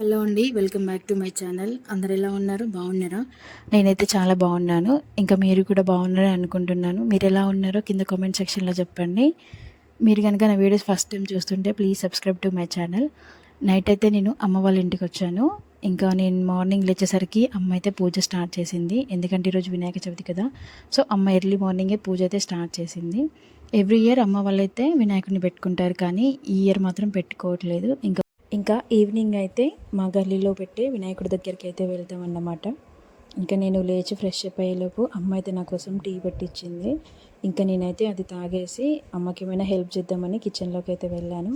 Hello అండి welcome back to my channel. అందరు ఎలా ఉన్నారు? బాగున్నారా? నేనైతే చాలా బాగున్నాను. ఇంకా మీరు కూడా బాగున్నారని అనుకుంటున్నాను. మీరు ఎలా ఉన్నారో కింద కామెంట్ సెక్షన్లో చెప్పండి. మీరు కనుక నా వీడియోస్ ఫస్ట్ టైం చూస్తుంటే please subscribe to my channel night అయితే నేను అమ్మ వాళ్ళ ఇంటికి వచ్చాను. ఇంకా నేను మార్నింగ్ లేచేసరికి అమ్మ అయితే పూజ స్టార్ట్ చేసింది. ఎందుకంటే ఈరోజు వినాయక చవితి కదా. సో అమ్మ ఎర్లీ మార్నింగే పూజ అయితే స్టార్ట్ చేసింది. ఎవ్రీ ఇయర్ అమ్మ వాళ్ళైతే వినాయకుడిని పెట్టుకుంటారు కానీ ఈ ఇయర్ మాత్రం పెట్టుకోవట్లేదు. ఇంకా ఇంకా ఈవినింగ్ అయితే మా గల్లీలో పెట్టే వినాయకుడి దగ్గరికి అయితే వెళ్తాం అన్నమాట ఇంకా నేను లేచి ఫ్రెష్ అప్ అయ్యేలోపు అమ్మ అయితే నా కోసం టీ పెట్టించింది. ఇంకా నేనైతే అది తాగేసి అమ్మకి ఏమైనా హెల్ప్ చేద్దామని కిచెన్లోకి అయితే వెళ్ళాను.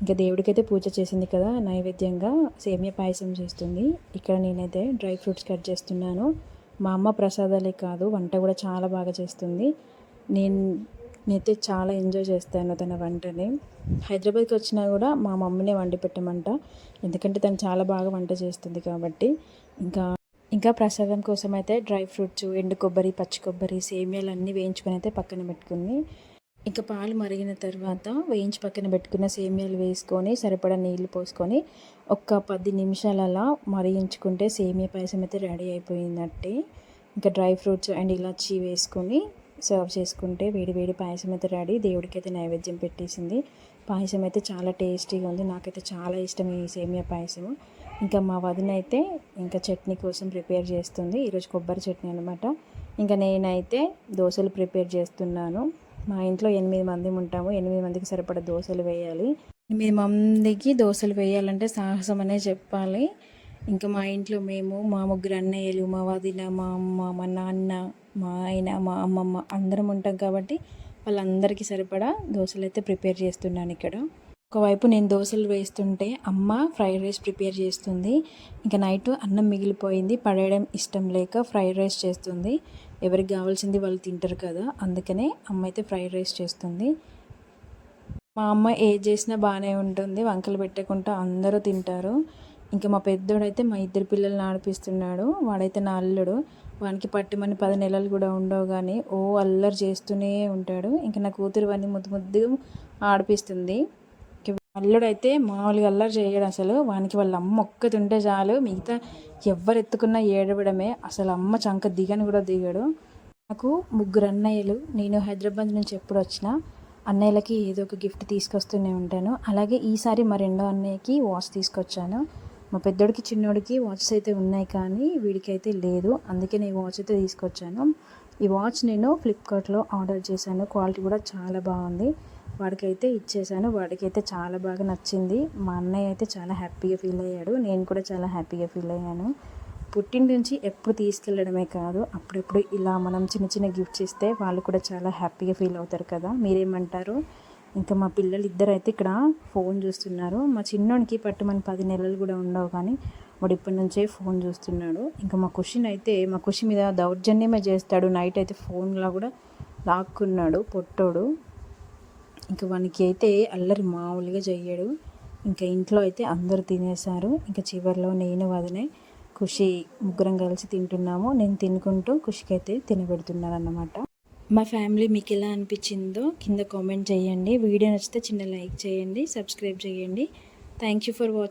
ఇంకా దేవుడికైతే పూజ చేసింది కదా నైవేద్యంగా సేమియా పాయసం చేస్తుంది. ఇక్కడ నేనైతే డ్రై ఫ్రూట్స్ కట్ చేస్తున్నాను. మా అమ్మ ప్రసాదాలే కాదు వంట కూడా చాలా బాగా చేస్తుంది. నేను నేనైతే చాలా ఎంజాయ్ చేస్తాను తన వంటని. హైదరాబాద్కి వచ్చినా కూడా మా మమ్మీనే వండి పెట్టమంట. ఎందుకంటే తను చాలా బాగా వంట చేస్తుంది కాబట్టి. ఇంకా ఇంకా ప్రసాదం కోసం అయితే డ్రై ఫ్రూట్స్ ఎండు కొబ్బరి పచ్చి కొబ్బరి సేమియాలు అన్నీ వేయించుకొని అయితే పక్కన పెట్టుకుంది ఇంకా పాలు మరిగిన తర్వాత వేయించి పక్కన పెట్టుకున్న సేమియాలు వేసుకొని సరిపడా నీళ్ళు పోసుకొని ఒక పది నిమిషాలు అలా మరిగించుకుంటే సేమియా పాయసం అయితే రెడీ అయిపోయిందంటే ఇంకా డ్రై ఫ్రూట్స్ అండ్ ఇలాచీ వేసుకొని సర్వ్ చేసుకుంటే వేడి వేడి పాయసం అయితే రెడీ. దేవుడికి అయితే నైవేద్యం పెట్టేసింది. పాయసం అయితే చాలా టేస్టీగా ఉంది. నాకైతే చాలా ఇష్టం ఈ సేమియా పాయసం ఇంకా మా వదిన అయితే ఇంకా చట్నీ కోసం ప్రిపేర్ చేస్తుంది. ఈరోజు కొబ్బరి చట్నీ అనమాట ఇంకా నేనైతే దోశలు ప్రిపేర్ చేస్తున్నాను. మా ఇంట్లో ఎనిమిది మంది ఉంటాము. ఎనిమిది మందికి సరిపడా దోశలు వేయాలి. ఎనిమిది మందికి దోశలు వేయాలంటే సాహసం అనే చెప్పాలి. ఇంకా మా ఇంట్లో మేము మా ముగ్గురు అన్నయ్యలు మా వదిన మా అమ్మ మా నాన్న మా ఆయన మా అమ్మమ్మ అందరం ఉంటాం కాబట్టి వాళ్ళందరికీ సరిపడా దోశలు అయితే ప్రిపేర్ చేస్తున్నాను ఇక్కడ. ఒకవైపు నేను దోశలు వేస్తుంటే అమ్మ ఫ్రైడ్ రైస్ ప్రిపేర్ చేస్తుంది. ఇంకా నైట్ అన్నం మిగిలిపోయింది పడేయడం ఇష్టం లేక ఫ్రైడ్ రైస్ చేస్తుంది. ఎవరికి కావాల్సింది వాళ్ళు తింటారు కదా అందుకనే అమ్మ అయితే ఫ్రైడ్ రైస్ చేస్తుంది. మా అమ్మ ఏది చేసినా బాగానే ఉంటుంది వంకలు పెట్టకుండా అందరూ తింటారు. ఇంకా మా పెద్దోడైతే మా ఇద్దరు పిల్లల్ని ఆడిపిస్తున్నాడు. వాడైతే నా అల్లుడు. వానికి పట్టుమని పది నెలలు కూడా ఉండవు కానీ ఓ అల్లరి చేస్తూనే ఉంటాడు. ఇంకా నా కూతురు వాడిని ముద్దు ముద్దు ఆడిపిస్తుంది. అల్లుడు అయితే మామూలుగా అల్లరి చేయడు అసలు. వానికి వాళ్ళ అమ్మ ఒక్కతుంటే ఉంటే చాలు. మిగతా ఎవరు ఎత్తుకున్నా ఏడవడమే. అసలు అమ్మ చంక దిగని కూడా దిగడు. నాకు ముగ్గురు అన్నయ్యలు. నేను హైదరాబాద్ నుంచి ఎప్పుడు వచ్చినా అన్నయ్యలకి ఏదో ఒక గిఫ్ట్ తీసుకొస్తూనే ఉంటాను. అలాగే ఈసారి మా రెండో అన్నయ్యకి వాచ్ తీసుకొచ్చాను. మా పెద్దోడికి చిన్నోడికి వాచెస్ అయితే ఉన్నాయి కానీ వీడికి అయితే లేదు. అందుకే నేను వాచ్ అయితే తీసుకొచ్చాను. ఈ వాచ్ నేను ఫ్లిప్కార్ట్లో ఆర్డర్ చేశాను. క్వాలిటీ కూడా చాలా బాగుంది. వాడికైతే ఇచ్చేసాను వాడికైతే చాలా బాగా నచ్చింది. మా అన్నయ్య అయితే చాలా హ్యాపీగా ఫీల్ అయ్యాడు. నేను కూడా చాలా హ్యాపీగా ఫీల్ అయ్యాను. పుట్టిన నుంచి ఎప్పుడు తీసుకెళ్ళడమే కాదు అప్పుడెప్పుడు ఇలా మనం చిన్న చిన్న గిఫ్ట్స్ ఇస్తే వాళ్ళు కూడా చాలా హ్యాపీగా ఫీల్ అవుతారు కదా. మీరేమంటారు? ఇంకా మా పిల్లలు ఇద్దరు అయితే ఇక్కడ ఫోన్ చూస్తున్నారు. మా చిన్నోనికి పట్టుమని పది నెలలు కూడా ఉండవు కానీ వాడు ఇప్పటి నుంచే ఫోన్ చూస్తున్నాడు. ఇంకా మా కుషిన్ అయితే మా కుషి మీద దౌర్జన్యమే చేస్తాడు. నైట్ అయితే ఫోన్లో కూడా లాక్కున్నాడు పొట్టోడు. ఇంకా వానికి అయితే అల్లరి మామూలుగా చెయ్యడు. ఇంకా ఇంట్లో అయితే అందరూ తినేశారు. ఇంకా చివరిలో నేను వదినే ఖుషి ముగ్గురం కలిసి తింటున్నాము. నేను తినుకుంటూ ఖుషికి అయితే తినబెడుతున్నాను అన్నమాట మా ఫ్యామిలీ మీకు ఎలా అనిపించిందో కింద కామెంట్ చేయండి. వీడియో నచ్చితే చిన్న లైక్ చేయండి సబ్స్క్రైబ్ చేయండి. Thank you for watching